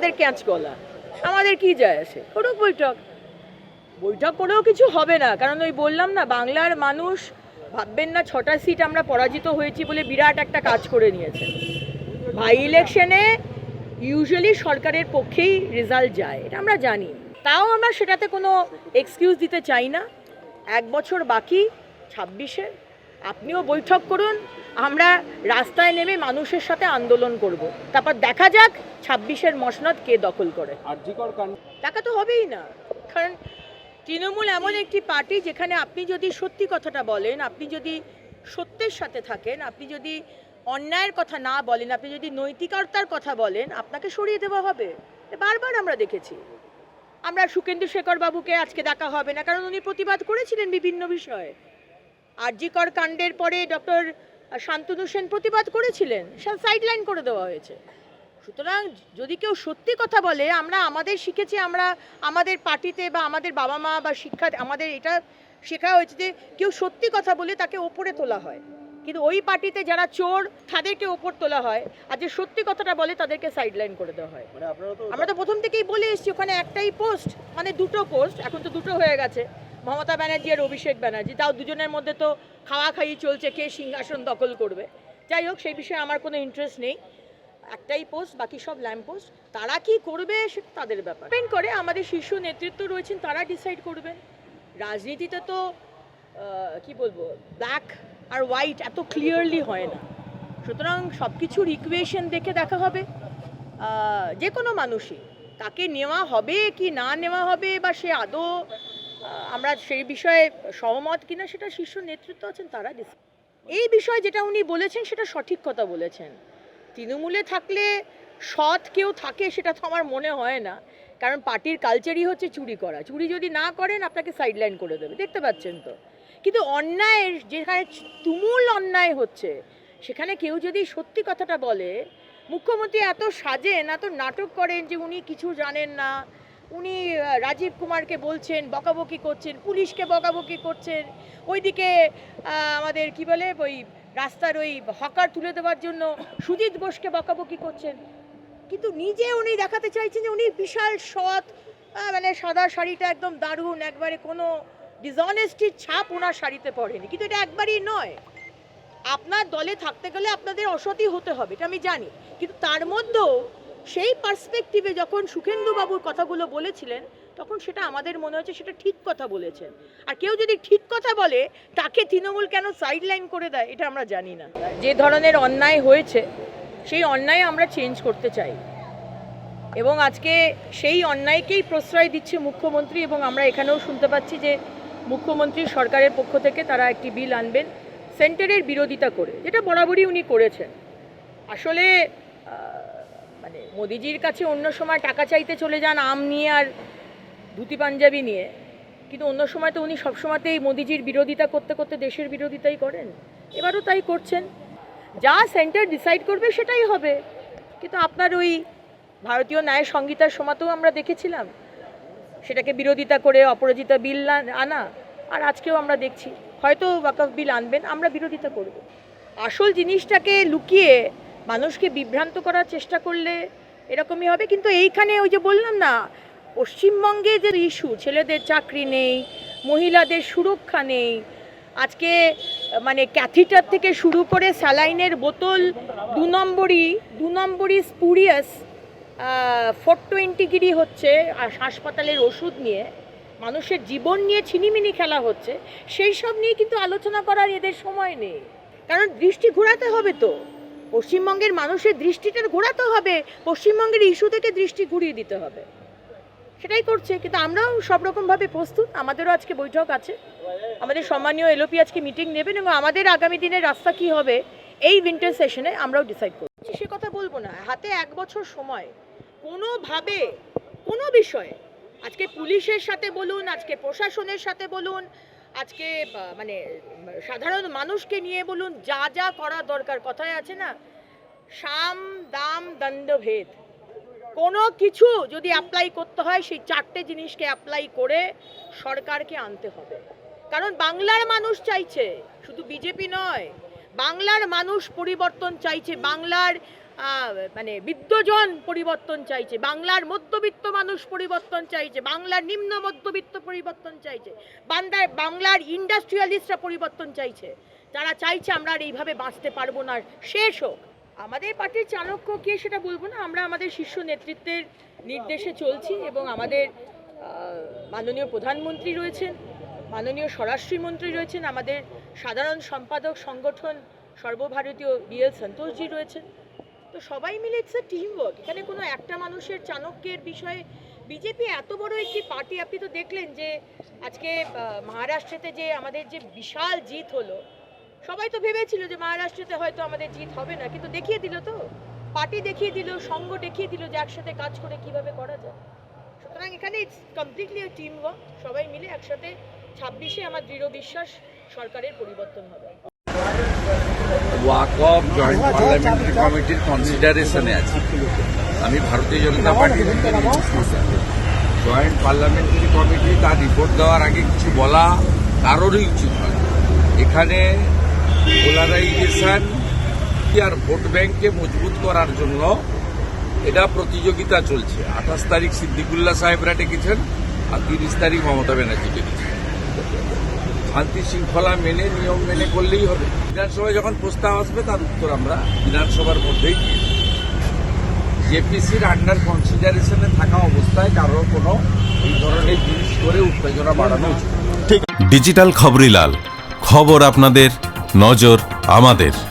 আমাদের ক্যাঁচ গলা আমাদের কি যায় আসে? করুক বৈঠক। বৈঠক করেও কিছু হবে না। কারণ ওই বললাম না, বাংলার মানুষ ভাববেন না ছটা সিট আমরা পরাজিত হয়েছি বলে বিরাট একটা কাজ করে নিয়েছে। ভাই ইলেকশনে ইউজুয়ালি সরকারের পক্ষেই রেজাল্ট যায়, এটা আমরা জানি। তাও আমরা সেটাতে কোনো এক্সকিউজ দিতে চাই না। এক বছর বাকি, ছাব্বিশে। আপনিও বৈঠক করুন আমরা রাস্তায় নেমে মানুষের সাথে আন্দোলন করব। তারপর দেখা যাক ছাব্বিশের মসনদ কে দখল করে। টাকা তো হবেই না। কারণ তৃণমূল এমন একটি পার্টি যেখানে আপনি যদি সত্যি কথাটা বলেন আপনি যদি সত্যের সাথে থাকেন আপনি যদি অন্যায়ের কথা না বলেন আপনি যদি নৈতিকতার কথা বলেন আপনাকে সরিয়ে দেওয়া হবে। বারবার আমরা দেখেছি। আমরা সুকেন্দু শেখর বাবুকে আজকে ডাকা হবে না কারণ উনি প্রতিবাদ করেছিলেন বিভিন্ন বিষয়ে। আরজিকর কাণ্ডের পরে ডক্টর শান্তনু সেন প্রতিবাদ করেছিলেন সাইডলাইন করে দেওয়া হয়েছে। সুতরাং যদি কেউ সত্যি কথা বলে আমরা আমাদের শিখেছি আমরা আমাদের পার্টিতে বা আমাদের বাবা মা বা শিক্ষা আমাদের এটা শেখা হয়েছে যে কেউ সত্যি কথা বলে তাকে ওপরে তোলা হয়। কিন্তু ওই পার্টিতে যারা চোর তাদেরকে ওপর তোলা হয়। আর যে সত্যি কথাটা বলে তাদেরকে সাইডলাইন করে দেওয়া হয়। মানে আমরা তো প্রথম থেকেই বলে এসেছি ওখানে একটাই পোস্ট মানে দুটো পোস্ট এখন তো দুটো হয়ে গেছে। মমতা ব্যানার্জি আর অভিষেক ব্যানার্জি, তাও দুজনের মধ্যে তো খাওয়া খাইয়ে চলছে, কে সিংহাসন দখল করবে। যাই হোক, সেই বিষয়ে আমার কোনো ইন্টারেস্ট নেই। একটাই পোস্ট বাকি সব ল্যাম্প পোস্ট তারা কি করবে সেটা তাদের ব্যাপার। ডিপেন্ড করে, আমাদের শীর্ষ নেতৃত্ব রয়েছেন, তারা ডিসাইড করবেন রাজনীতিতে তো কি বলব ব্ল্যাক আর হোয়াইট এত ক্লিয়ারলি হয় না। সুতরাং সব কিছুর ইকুয়েশন দেখে দেখা হবে। যে কোনো মানুষই, তাকে নেওয়া হবে কি না নেওয়া হবে বা সে আদৌ আমরা সেই বিষয়ে সহমত কিনা সেটা শীর্ষ নেতৃত্ব আছেন তারা এই বিষয়ে যেটা উনি বলেছেন সেটা সঠিক কথা বলেছেন। তৃণমূলে থাকলে সৎ কেউ থাকে সেটা তো আমার মনে হয় না। কারণ পার্টির কালচারই হচ্ছে চুরি করা। চুরি যদি না করেন, আপনাকে সাইডলাইন করে দেবে। দেখতে পাচ্ছেন তো? কিন্তু অন্যায়ের যেখানে তুমুল অন্যায় হচ্ছে, সেখানে কেউ যদি সত্যি কথাটা বলে, মুখ্যমন্ত্রী এত সাজেন, এত নাটক করেন যে উনি কিছু জানেন না উনি রাজীব কুমারকে বলছেন, বকাবকি করছেন, পুলিশকে বকাবকি করছেন। ওইদিকে আমাদের কি বলে, ওই রাস্তার ওই হকার তুলে দেওয়ার জন্য সুজিত বোসকে বকাবকি করছেন। কিন্তু নিজে উনি দেখাতে চাইছেন যে উনি বিশাল সৎ মানে সাদা শাড়িটা একদম দারুণ, একবারে কোনো ডিসঅনেস্টির ছাপ ওনার শাড়িতে পড়েনি। কিন্তু এটা একবারই নয়। আপনার দলে থাকতে গেলে আপনাদের অসতি হতে হবে, এটা আমি জানি। কিন্তু তার মধ্যেও সেই পার্সপেক্টিভে যখন সুখেন্দু বাবুর কথাগুলো বলেছিলেন, তখন সেটা আমাদের মনে হচ্ছে সেটা ঠিক কথা বলেছেন। আর কেউ যদি ঠিক কথা বলে, তাকে তৃণমূল কেন সাইডলাইন করে দেয়, এটা আমরা জানি না। যে ধরনের অন্যায় হয়েছে, সেই অন্যায় আমরা চেঞ্জ করতে চাই। এবং আজকে সেই অন্যায়কেই প্রশ্রয় দিচ্ছে মুখ্যমন্ত্রী এবং আমরা এখানেও শুনতে পাচ্ছি যে মুখ্যমন্ত্রী সরকারের পক্ষ থেকে তারা একটি বিল আনবেন, সেন্টারের বিরোধিতা করে, যেটা বরাবরই উনি করেছেন। আসলে মোদিজির কাছে অন্য সময় টাকা চাইতে চলে যান আম নিয়ে আর ধুতি পাঞ্জাবি নিয়ে। কিন্তু অন্য সময় তো উনি সবসময়তেই মোদিজির বিরোধিতা করতে করতে দেশের বিরোধিতাই করেন। এবারও তাই করছেন। যা সেন্টার ডিসাইড করবে সেটাই হবে। কিন্তু আপনার ওই ভারতীয় ন্যায় সংহিতার সময়তেও আমরা দেখেছিলাম। সেটাকে বিরোধিতা করে অপরাজিতা বিল আন- আর আজকেও আমরা দেখছি। হয়তো ওয়াকফ বিল আনবেন, আমরা বিরোধিতা করব। আসল জিনিসটাকে লুকিয়ে মানুষকে বিভ্রান্ত করার চেষ্টা করলে এরকমই হবে। কিন্তু এইখানে ওই যে বললাম না, পশ্চিমবঙ্গে যে ইস্যু, ছেলেদের চাকরি নেই, মহিলাদের সুরক্ষা নেই, আজকে মানে ক্যাথিটার থেকে শুরু করে স্যালাইনের বোতল, দু নম্বরই দু নম্বরই স্পুরিয়াস ফোর টোয়েন্টি গিরি হচ্ছে হাসপাতালের ওষুধ নিয়ে। মানুষের জীবন নিয়ে ছিনিমিনি খেলা হচ্ছে। সেই সব নিয়ে কিন্তু আলোচনা করার এদের সময় নেই। কারণ দৃষ্টি ঘোরাতে হবে তো। পশ্চিমবঙ্গের মানুষের দৃষ্টিটা ঘোরাতে হবে, পশ্চিমবঙ্গের ইস্যু থেকে দৃষ্টি ঘুরিয়ে দিতে হবে। সেটাই করছে, কিন্তু আমরাও সব রকমভাবে প্রস্তুত, আমাদেরও আজকে বৈঠক আছে। আমাদের সম্মানীয় এলওপি আজকে মিটিং নেবেন এবং আমাদের আগামী দিনের রাস্তা কি হবে, এই উইন্টার সেশনে আমরাও ডিসাইড করব। সে কথা বলব না, হাতে এক বছর সময়, কোনোভাবে, কোনো বিষয়ে, আজকে পুলিশের সাথে বলুন, আজকে প্রশাসনের সাথে বলুন আজকে মানে সাধারণ মানুষকে নিয়ে বলুন, যা যা করা দরকার, কথায় আছে না? সাম, দাম দণ্ডভেদ কোনো কিছু যদি অ্যাপ্লাই করতে হয়, সেই চারটে জিনিসকে অ্যাপ্লাই করে সরকারকে আনতে হবে। কারণ বাংলার মানুষ চাইছে, শুধু বিজেপি নয়, বাংলার মানুষ পরিবর্তন চাইছে, বাংলার মানে বিদ্যজন পরিবর্তন চাইছে, বাংলার মধ্যবিত্ত মানুষ পরিবর্তন চাইছে, বাংলার নিম্ন মধ্যবিত্ত পরিবর্তন চাইছে বাংলার বাংলার ইন্ডাস্ট্রিয়ালিস্টরা পরিবর্তন চাইছে। যারা চাইছে আমরা আর এইভাবে বাঁচতে পারব না শেষ হোক। আমাদের পার্টির চাণক্য কে সেটা বলব না, আমরা আমাদের শীর্ষ নেতৃত্বের নির্দেশে চলছি এবং আমাদের মাননীয় প্রধানমন্ত্রী রয়েছেন, মাননীয় স্বরাষ্ট্রমন্ত্রী রয়েছেন, আমাদের সাধারণ সম্পাদক সংগঠন সর্বভারতীয় বিএল সন্তোষজি রয়েছেন। তো সবাই মিলে ইটস এ টিম ওয়ার্ক এখানে কোনো একটা মানুষের চাণক্যের বিষয়ে বিজেপি এত বড় একটি পার্টি আপনি তো দেখলেন যে আজকে মহারাষ্ট্রেতে যে আমাদের যে বিশাল জিত হলো, সবাই তো ভেবেছিল যে মহারাষ্ট্রেতে হয়তো আমাদের জিত হবে না, কিন্তু দেখিয়ে দিল তো। পার্টি দেখিয়ে দিল, সঙ্গ দেখিয়ে দিল যে একসাথে কাজ করে কীভাবে করা যায়। সুতরাং এখানে ইটস কমপ্লিটলি টিম ওয়ার্ক সবাই মিলে একসাথে ছাব্বিশে আমার দৃঢ় বিশ্বাস সরকারের পরিবর্তন হবে। ওয়াকফ জয়েন্ট পার্লামেন্টারি কমিটির কনসিডারেশনে আছে। আমি ভারতীয় জনতা পার্টির জয়েন্ট পার্লামেন্টারি কমিটি তার রিপোর্ট দেওয়ার আগে কিছু বলা কারোরই উচিত নয়। এখানে পোলারাইজেশন আর ভোট ব্যাংককে মজবুত করার জন্য এটা প্রতিযোগিতা চলছে। আঠাশ তারিখ সিদ্দিকুল্লা সাহেবরা ডেকেছেন আর তিরিশ তারিখ মমতা ব্যানার্জি ডেকেছেন। শান্তি শৃঙ্খলা মেনে, নিয়ম মেনে করলেই হবে। বিধানসভায় যখন প্রস্তাব আসবে, তার উত্তর আমরা বিধানসভার মধ্যেই জেপিসির আন্ডার কনসিডারেশনে থাকা অবস্থায় কারোর কোনো এই ধরনের জিনিস করে উত্তেজনা বাড়ানো উচিত ডিজিটাল খবরিলাল খবর আপনাদের, নজর আমাদের।